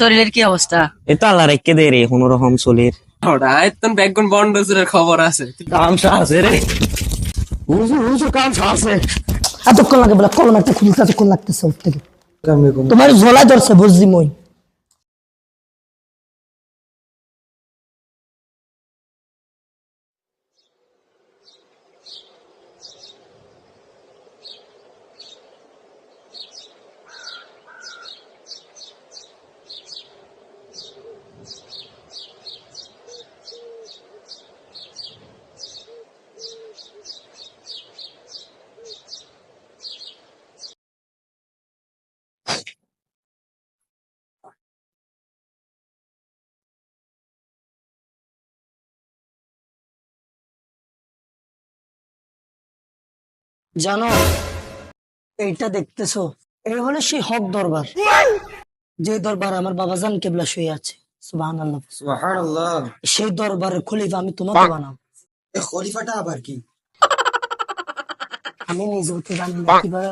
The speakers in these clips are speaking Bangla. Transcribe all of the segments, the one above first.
শরীরের কি অবস্থা? এ তো আল্লাহ রেখে দে রে কোন রকম শরীর বেগুন বন্ডজুরের খবর আছে। কাম আছে রে। হুজুর হুজুর কাম আছে। এতক্ষণ লাগে বলে কলম একটা খুলতে এতক্ষণ লাগতেছে ওর থেকে। তোমার ঝোলা ধরছে বুঝছি মই। জানো এইটা দেখতেছো এই হলো সেই হক দরবার। যে দরবার আমার বাবা জান কেবলা শুয়ে আছে সুবাহান আল্লাহ সুবহানাল্লাহ। সেই দরবারের খলিফা আমি তোমাকে বানাবো। এ খলিফাটা আবার কি? আমি নিজে হতে জানি না কীভাবে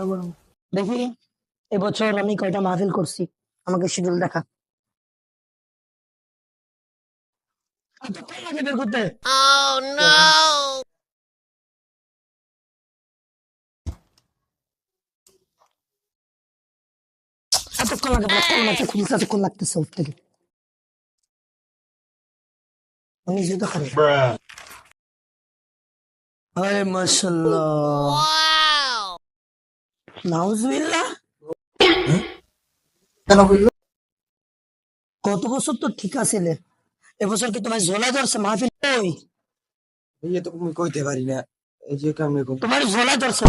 দেখি এবছর আমি কয়টা মাহফিল করছি আমাকে শিডিউল দেখা। করতে এতক্ষণ লাগে লাগতেছে ওর থেকে। আমি তো আরে মাশাল্লাহ নাউজুবিল্লাহ। কেন বলল গত বছর তো ঠিক আছিলে এবছর কি তোমার ঝোলা ধরছে? মাহফিল ওই এই তো আমি কইতে পারি না। এই যে কামে তোমার ঝোলা ধরছে।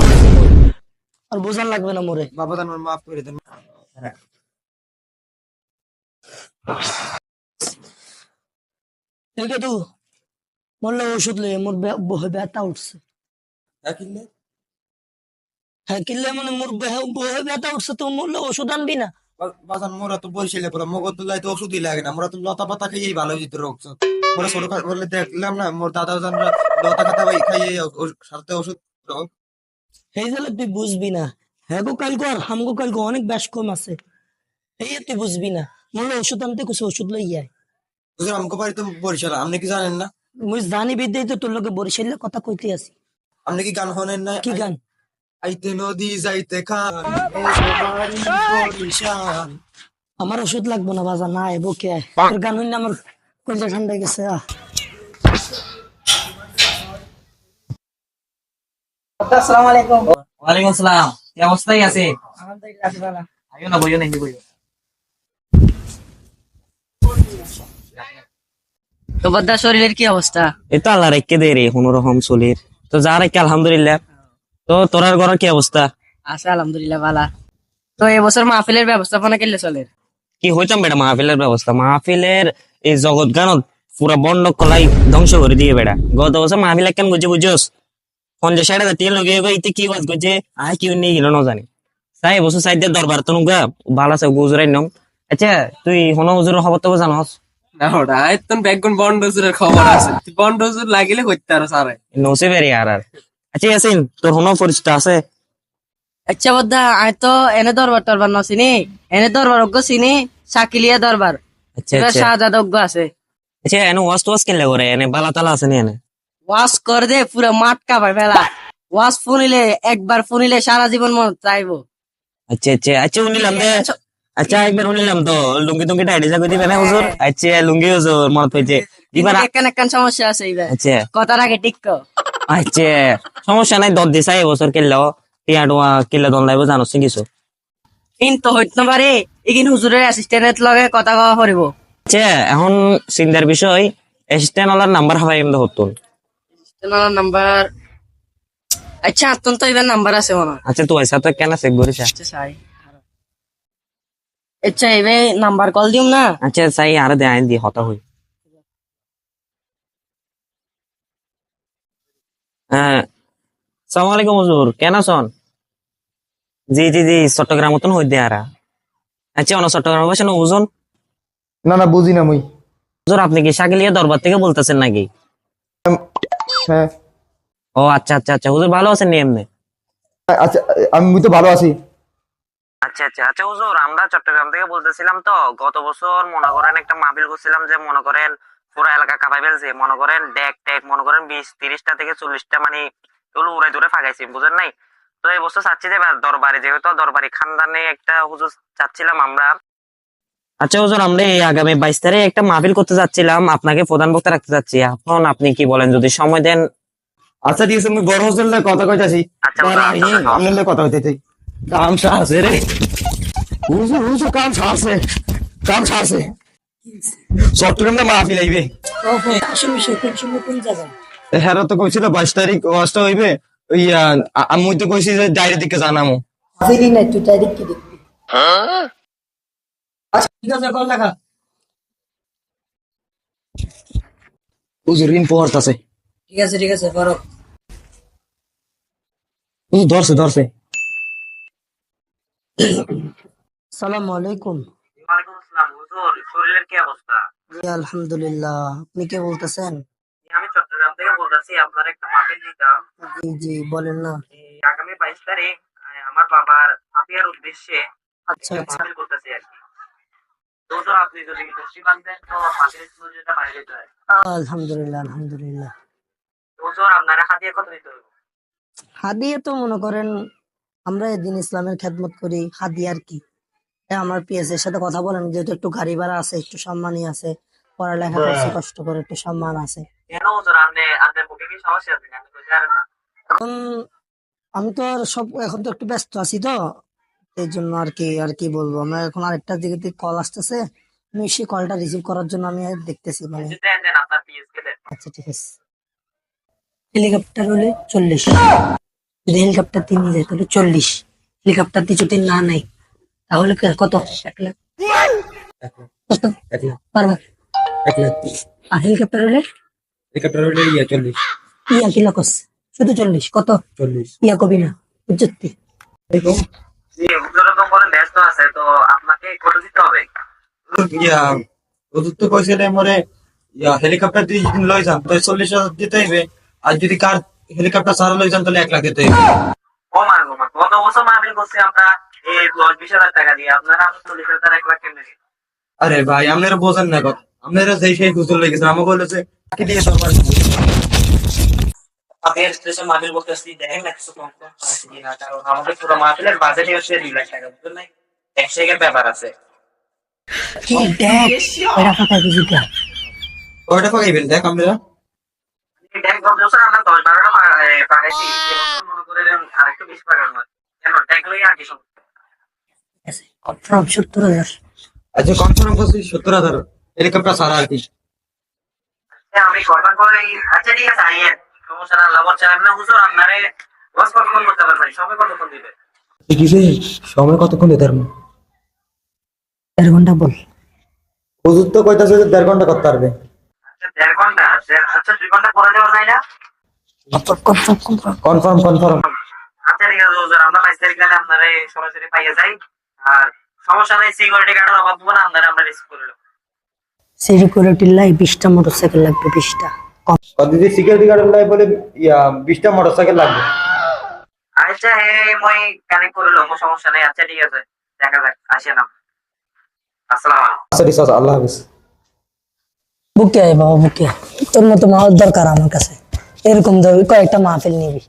আর বোঝান লাগবে না মোরে। বাবা দান মাফ করে দেন। বললে ওষুধ লয়ে মোর ব্যথা উঠছে। কিনলে? হ্যাঁ কিনলে মানে মোর বহে ব্যথা উঠছে তো বললে ওষুধ আনবি না? বাজান মোরা তো বলছিলে পুরো মগজ তো তো ওষুধই লাগে না মোরা তো লতা পাতা খাইয়েই ভালো হইতো রোগ মোরা ছোট বলে দেখলাম না মোর দাদা জানরা লতা খাতা খাইয়ে ওষুধ জন্য তুই বুঝবি না। হ্যাঁ গো কালকে আর হামগো কালকে অনেক ব্যাস কম আছে। এই তুই বুঝবি না। বললে ওষুধ আনতে কিছু ওষুধ লই আয়। হুজুর আমাকে বাড়ি তো বরিশাল আপনি কি জানেন না? মুই জানি বিদ্যাই তো তোর লোকে বরিশালের কথা কইতে আছি আপনি কি গান শোনেন না কি গান? আইতে নদী যাইতে খান বরিশাল আমার ওষুধ লাগবো না বাজা না এবো কে তোর গান হইলে আমার কলজা ঠান্ডা গেছে আহ। আসসালামু আলাইকুম। ওয়ালাইকুম আসসালাম কি অবস্থায় আছে আলহামদুলিল্লাহ ভালো। আইও না বইও না বইও। তো পদ্মা শরীরের কি অবস্থা? এই তো আল্লাহ রেখে দে রে কোনো রকম চলির। তো যা রেখে আলহামদুলিল্লাহ। তো তোরার ঘরের কি অবস্থা? আছে আলহামদুলিল্লাহ ভালা। তো এবছর মাহফিলের ব্যবস্থাপনা কেলে চলে? কি হইতাম বেটা মাহফিলের ব্যবস্থা? মাহফিলের এই জগৎ গানত পুরা বন্ড কলাই ধ্বংস করে দিয়ে বেটা। গত বছর মাহফিল কেন বুঝে বুঝোস? পঞ্চাশ ষাট হাজার টিয়া লগে ইতে কি বাদ করছে আয় কি নিয়ে গেল না জানি তাই বছর সাইড দরবার তো নুগা ভালো আছে গুজরাই নম। আচ্ছা তুই হন হুজুরের খবর তো জানস? না ওরাই তো বেগুন বন্ডজুরের খবর আছে। বন্ডজুর লাগিলে হইতে আর সারে। নসে বেরি আর আর। আচ্ছা ইয়াসিন তোর হন পরিচিত আছে? আচ্ছা তো এনে দরবার টরবার ন এনে দরবার অজ্ঞ চিনি শাকিলিয়া দরবার। আচ্ছা এবার আচ্ছা। শাহজাদ অজ্ঞ আছে। আচ্ছা এনে ওয়াস কিনলে করে? এনে বালা তালা আছে নি এনে? করে দে পুরো মাঠ কাপায় ফেলা ওয়াশ ফুনিলে একবার ফুনিলে সারা জীবন মন চাইব। আচ্ছা আচ্ছা। আচ্ছা উনিলাম দে। আচ্ছা একবার উনিলাম তো। লুঙ্গি টুঙ্গি টাইডি দিবে না হুজুর? আচ্ছা লুঙ্গি হুজুর মনত হইছে এবার একখান একখান সমস্যা আছে এইবার আচ্ছা। কথার আগে ঠিক। আচ্ছা সমস্যা নাই দর দিছাই এবছর কিনলেও টিয়া ডোয়া কিনলে দন লাইব জানোস নি কিছু? কিন্তু হইতে না পারে এগিন হুজুরের অ্যাসিস্ট্যান্টের লগে কথা কওয়া পড়িব। আচ্ছা এখন চিন্তার বিষয় অ্যাসিস্ট্যান্ট ওলার নাম্বার হাবাই এমনি হতুন। নাম্বার আচ্ছা আত্মন তো এবার নাম্বার আছে মনে। আচ্ছা তুই সাথে কেন চেক করিস আচ্ছা সাই আচ্ছা এবার নাম্বার কল দিম না? আচ্ছা চাই আর দে আইন দি হতা হই। হ্যাঁ সালাম আলাইকুম হুজুর কেন আছেন? জি জি জি চট্টগ্রাম মতন হই দে আর আচ্ছা অন চট্টগ্রাম বসেন ওজন না না বুঝি না মুই। হুজুর আপনি কি শাকিলিয়া দরবার থেকে বলতেছেন নাকি? হ্যাঁ। ও আচ্ছা আচ্ছা আচ্ছা হুজুর ভালো আছেন নি এমনি? আচ্ছা আমি তো ভালো আছি। আচ্ছা আচ্ছা আচ্ছা হুজুর আমরা চট্টগ্রাম থেকে বলতেছিলাম তো গত বছর মনে করেন একটা মাহফিল করছিলাম যে মনে করেন পুরো এলাকা কাঁপাই ফেলছে। মনে করেন ডেক টেক মনে করেন বিশ তিরিশটা থেকে চল্লিশটা মানে এগুলো উড়াই দূরে ফাঁকাইছি বুঝেন নাই? তো এই বছর চাচ্ছি যে দরবারে যেহেতু দরবারি খানদানে একটা হুজুর চাচ্ছিলাম আমরা। আচ্ছা হুজুর আমরা এই আগামী বাইশ তারিখে একটা মাহফিল করতে যাচ্ছিলাম আপনাকে প্রধান বক্তা রাখতে চাচ্ছি। এখন আপনি কি বলেন যদি সময় দেন? আচ্ছা ঠিক আছে আমি বড় হোসেন কথা কইতাছি। আচ্ছা, হুজুর, কথা কইতেছি কাম সারছে রে। হুজুর হুজুর কাম সারছে কাম সারছে। চট্টগ্রাম মাহফিল আইবে হ্যাঁ তো কইছিল বাইশ তারিখ ওয়াজটা হইবে। আহ, আমি তো কইছি যে ডাইরেক্ট দিকে জানামো। ফিরি নাই তুই ডাইরেক্ট কি দেখবি? আচ্ছা ঠিক আছে কল দেখা হুজুর ঋণ ঠিক আছে ঠিক আছে করো। হুজুর ধরছে ধরছে। সালাম আলাইকুম। ওয়ালাইকুম আসসালাম হুজুর শরীরের কি অবস্থা? জি আলহামদুলিল্লাহ। আপনি কে বলতেছেন? আমি চট্টগ্রাম থেকে বলতেছি আপনার একটা দিতাম। জি জি বলেন না। আগামী বাইশ তারিখ আমার বাবার হাতিয়ার উদ্দেশ্যে আচ্ছা আচ্ছা। করতেছি আর কি। আপনি যদি খুশি বানতেন তো মাহফিলের সুযোগটা বাইরে যেতে হয়। আলহামদুলিল্লাহ আলহামদুলিল্লাহ। হুজুর আপনারা হাতিয়া কত দিতে হবে? হাদিয়া তো মনে করেন আমরা এদিন ইসলামের খেদমত করি হাদিয়ার কি। এ আমার পিএস এর সাথে কথা বলেন যেহেতু একটু গাড়ি ভাড়া আছে একটু সম্মানই আছে পড়ালেখা করছি কষ্ট করে একটু সম্মান আছে। এখন আমি তো আর সব এখন তো একটু ব্যস্ত আছি তো এই জন্য আর কি আর কি বলব। আমরা এখন আরেকটা দিকে থেকে কল আসতেছে আমি সেই কলটা রিসিভ করার জন্য আমি দেখতেছি মানে দেন দেন আপনার পিএস কে দেন। আচ্ছা ঠিক আছে। হেলিকপ্টার হলে চল্লিশ। যদি হেলিকপ্টার দিয়ে নিয়ে যায় তাহলে চল্লিশ। হেলিকপ্টার দিয়ে যদি না নেই তাহলে কত? এক লাখ। কত? এক লাখ। পারবা এক লাখ। আর হেলিকপ্টার হলে? হেলিকপ্টার হইলে ইয়া চল্লিশ। ইয়া কি শুধু চল্লিশ। কত? চল্লিশ। ইয়া কবি না বুঝছি তো বলেন ব্যস্ত আছে তো আপনাকে কত দিতে হবে। ইয়া ওদের তো কইছিল মরে ইয়া হেলিকপ্টার দিয়ে যদি লই যান তাহলে চল্লিশ হাজার দিতে হইবে। আর যদি কার হেলিকপ্টার লই যান তাহলে এক লাখ দিতে হইবে ও মান গো মান গত বছর মাহফিল করছি আমরা এই দশ বিশ হাজার টাকা দিয়ে। আপনারা চল্লিশ হাজার এক লাখ কেমনে আরে ভাই আপনারা বোঝেন না কথা। আপনারা যেই সেই হুজুর লেগেছেন আমাকে বলেছে কি দিয়ে সরকার আপনার স্টেশন মাহফিল করতেছি দেখেন না কিছু কম কম কারণ আমাদের পুরো মাহফিলের বাজেটই হচ্ছে দুই লাখ টাকা বুঝলেন নাই? একশো একের ব্যাপার আছে। কি দেখ ফাঁকা কয়টা দেখ আপনারা। দেখ গত বছর আমরা দশ বারোটা পা- এ, পাকাইছি এবছর মনে করেন আরেকটু বেশি পাকানো কেন? দেখলেই আর কি কনফার্ম সত্তর হাজার। আচ্ছা কনফার্ম করছি সত্তর হাজার। হেলিকপ্টার ছাড়া আর কি। হ্যাঁ, আমি কনফার্ম করে আচ্ছা ঠিক আছে আইয়েন। সমস্যা না আল্লাহ বলছে আপনি হুজুর আপনারে বস কতক্ষণ করতে পারবেন? সময় কতক্ষণ দিবে? কিসে সময় কতক্ষণ দিতে দেড় ঘণ্টা বল। হুজুর তো কইতাছে যে দেড় ঘণ্টা করতে পারবে। আচ্ছা দেড় ঘণ্টা আচ্ছা দুই ঘণ্টা পরে দেওয়া যায় না? Confirm confirm. কনফার্ম কনফার্ম আচ্ছা ঠিক আছে হুজুর আমরা বাইশ তারিখ গেলে আপনারা সরাসরি পাইয়ে যাই। আর সমস্যা নাই সিকিউরিটি গার্ডের অভাব হবে না আপনারা আমরা রিসিভ করে নেব। সিকিউরিটির লাই বিশটা মোটর সাইকেল লাগবে বিশটা। সিকিউরিটি গার্ড লাই বলে বিশটা মোটর সাইকেল লাগবে। আচ্ছা হে মই কানেক্ট করে নেব সমস্যা নেই। আচ্ছা ঠিক আছে দেখা যাক আসেন আপনি আসসালামু আলাইকুম। আচ্ছা ঠিক আছে আল্লাহ হাফিজ। বুকে আয় বাবা বুকে। তোর মতো মাওয়ার দরকার আমার কাছে। এরকম কয়েকটা মাহফিল নিবি।